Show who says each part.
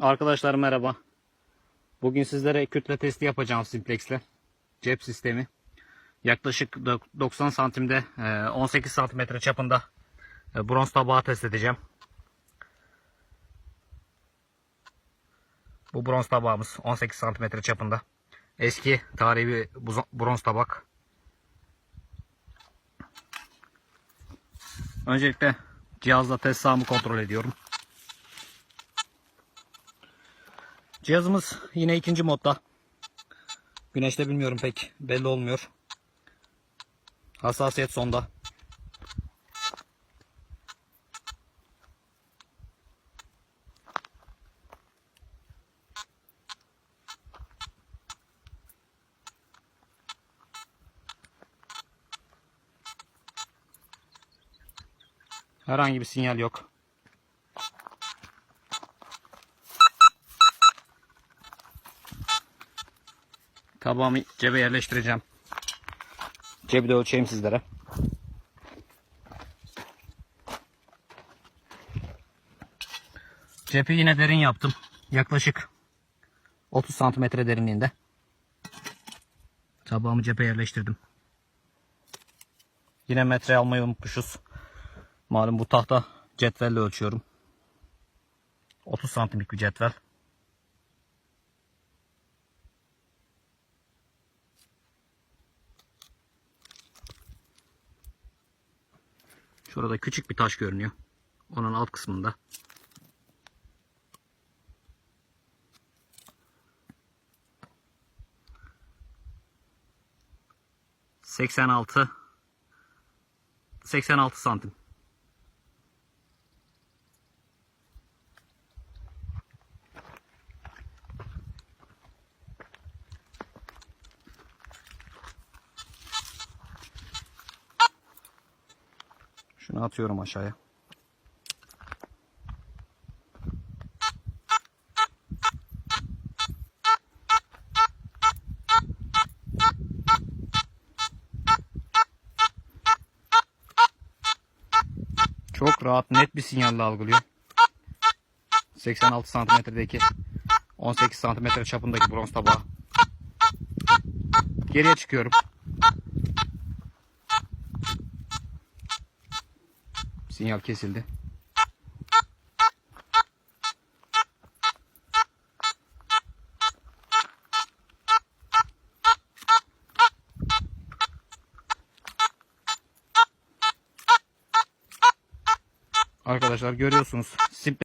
Speaker 1: Arkadaşlar merhaba. Bugün sizlere kütle testi yapacağım simplexle. Cep sistemi. Yaklaşık dok- 90 santimde e, 18 santimetre çapında e, bronz tabağı test edeceğim. Bu bronz tabağımız 18 santimetre çapında. Eski tarihi bronz tabak. Öncelikle cihazla test sahamı kontrol ediyorum. Cihazımız yine ikinci modda. Güneşte bilmiyorum pek belli olmuyor. Hassasiyet sonda. Herhangi bir sinyal yok. Tabağımı cebe yerleştireceğim. Cebi de ölçeyim sizlere. Cepi yine derin yaptım. Yaklaşık 30 santimetre derinliğinde. Tabağımı cephe yerleştirdim. Yine metre almayı unutmuşuz. Malum bu tahta cetvelle ölçüyorum. 30 santimlik bir cetvel. Şurada küçük bir taş görünüyor. Onun alt kısmında. Seksen altı. Seksen altı santim. Şunu atıyorum aşağıya. Çok rahat net bir sinyalle algılıyor. 86 santimetredeki 18 santimetre çapındaki bronz tabağı. Geriye çıkıyorum. Sinyal kesildi. Arkadaşlar görüyorsunuz. Simple